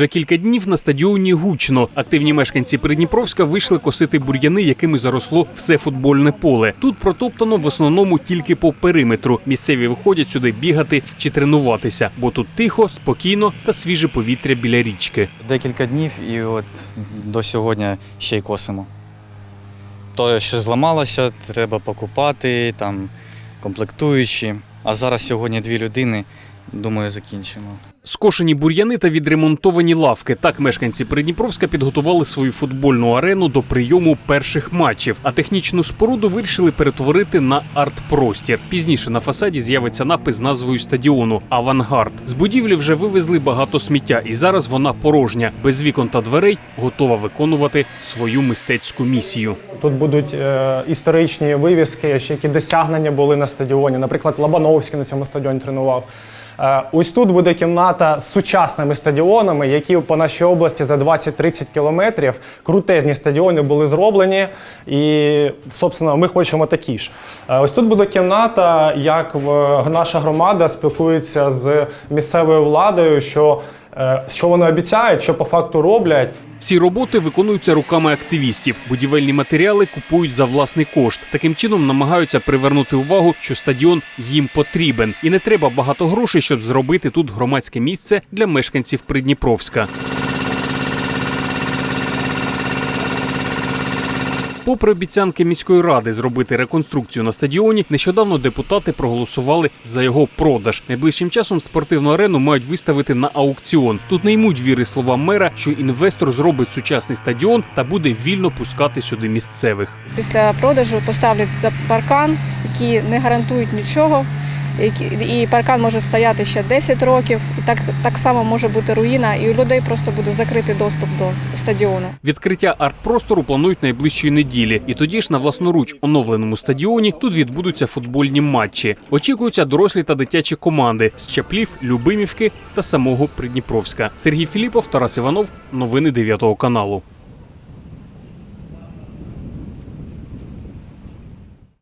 Вже кілька днів на стадіоні гучно. Активні мешканці Придніпровська вийшли косити бур'яни, якими заросло все футбольне поле. Тут протоптано в основному тільки по периметру. Місцеві виходять сюди бігати чи тренуватися, бо тут тихо, спокійно та свіже повітря біля річки. Декілька днів і от до сьогодні ще й косимо. То, що зламалося, треба покупати, там, комплектуючі. А зараз сьогодні дві людини, думаю, закінчимо. Скошені бур'яни та відремонтовані лавки. Так мешканці Придніпровська підготували свою футбольну арену до прийому перших матчів. А технічну споруду вирішили перетворити на арт-простір. Пізніше на фасаді з'явиться напис з назвою стадіону Авангард. З будівлі вже вивезли багато сміття, і зараз вона порожня, без вікон та дверей, готова виконувати свою мистецьку місію. Тут будуть е, історичні вивіски, ще які досягнення були на стадіоні. Наприклад, Лобановський на цьому стадіоні тренував. Е, ось тут буде кімната з сучасними стадіонами, які по нашій області за 20-30 кілометрів крутезні стадіони були зроблені. І, собственно, ми хочемо такі ж. Е, ось тут буде кімната, як наша громада спілкується з місцевою владою, що, е, що вони обіцяють, що по факту роблять. Всі роботи виконуються руками активістів. Будівельні матеріали купують за власний кошт. Таким чином намагаються привернути увагу, що стадіон їм потрібен, і не треба багато грошей, щоб зробити тут громадське місце для мешканців Придніпровська. Попри обіцянки міської ради зробити реконструкцію на стадіоні, нещодавно депутати проголосували за його продаж. Найближчим часом спортивну арену мають виставити на аукціон. Тут не ймуть віри слова мера, що інвестор зробить сучасний стадіон та буде вільно пускати сюди місцевих. Після продажу поставлять за паркан, які не гарантують нічого. І паркан може стояти ще 10 років, і так, так само може бути руїна, і у людей просто буде закритий доступ до стадіону. Відкриття арт-простору планують найближчої неділі, і тоді ж на власноруч оновленому стадіоні тут відбудуться футбольні матчі. Очікуються дорослі та дитячі команди з Чаплів, Любимівки та самого Придніпровська. Сергій Філіпов, Тарас Іванов. Новини 9 каналу.